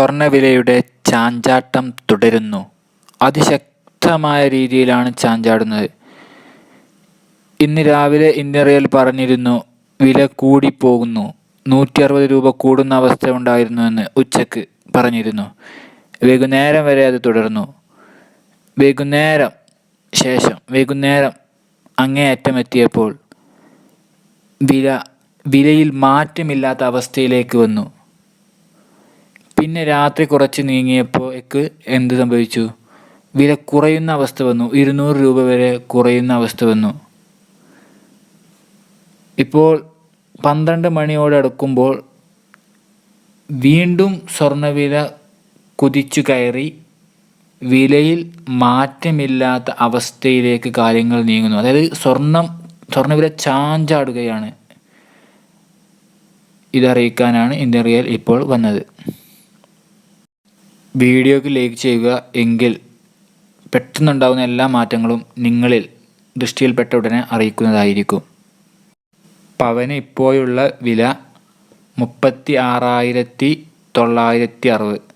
സ്വർണവിലയുടെ ചാഞ്ചാട്ടം തുടരുന്നു. അതിശക്തമായ രീതിയിലാണ് ചാഞ്ചാടുന്നത്. ഇന്ന് രാവിലെ ഇന്നറിയൽ റിയൽ പറഞ്ഞിരുന്നു വില കൂടിപ്പോകുന്നു. നൂറ്റിയറുപത് രൂപ കൂടുന്ന അവസ്ഥ ഉണ്ടായിരുന്നുവെന്ന് ഉച്ചയ്ക്ക് പറഞ്ഞിരുന്നു. വൈകുന്നേരം വരെ അത് തുടർന്നു. വൈകുന്നേരം ശേഷം വൈകുന്നേരം അങ്ങേയറ്റമെത്തിയപ്പോൾ വില വിലയിൽ മാറ്റമില്ലാത്ത അവസ്ഥയിലേക്ക് വന്നു. പിന്നെ രാത്രി കുറച്ച് നീങ്ങിയപ്പോൾ എക്ക് എന്ത് സംഭവിച്ചു? വില കുറയുന്ന അവസ്ഥ വന്നു. ഇരുന്നൂറ് രൂപ വരെ കുറയുന്ന അവസ്ഥ വന്നു. ഇപ്പോൾ പന്ത്രണ്ട് മണിയോടടുക്കുമ്പോൾ വീണ്ടും സ്വർണവില കുതിച്ചു കയറി വിലയിൽ മാറ്റമില്ലാത്ത അവസ്ഥയിലേക്ക് കാര്യങ്ങൾ നീങ്ങുന്നു. അതായത് സ്വർണം സ്വർണവില ചാഞ്ചാടുകയാണ്. ഇതറിയിക്കാനാണ് ഇന്ത്യൻ റിയൽ ഇപ്പോൾ വന്നത്. വീഡിയോയ്ക്ക് ലൈക്ക് ചെയ്യുക. എങ്കിൽ പെട്ടെന്നുണ്ടാകുന്ന എല്ലാ മാറ്റങ്ങളും നിങ്ങളിൽ ദൃഷ്ടിയിൽപ്പെട്ട ഉടനെ അറിയിക്കുന്നതായിരിക്കും. പവന് ഇപ്പോഴുള്ള വില മുപ്പത്തി ആറായിരത്തി തൊള്ളായിരത്തി അറുപത്.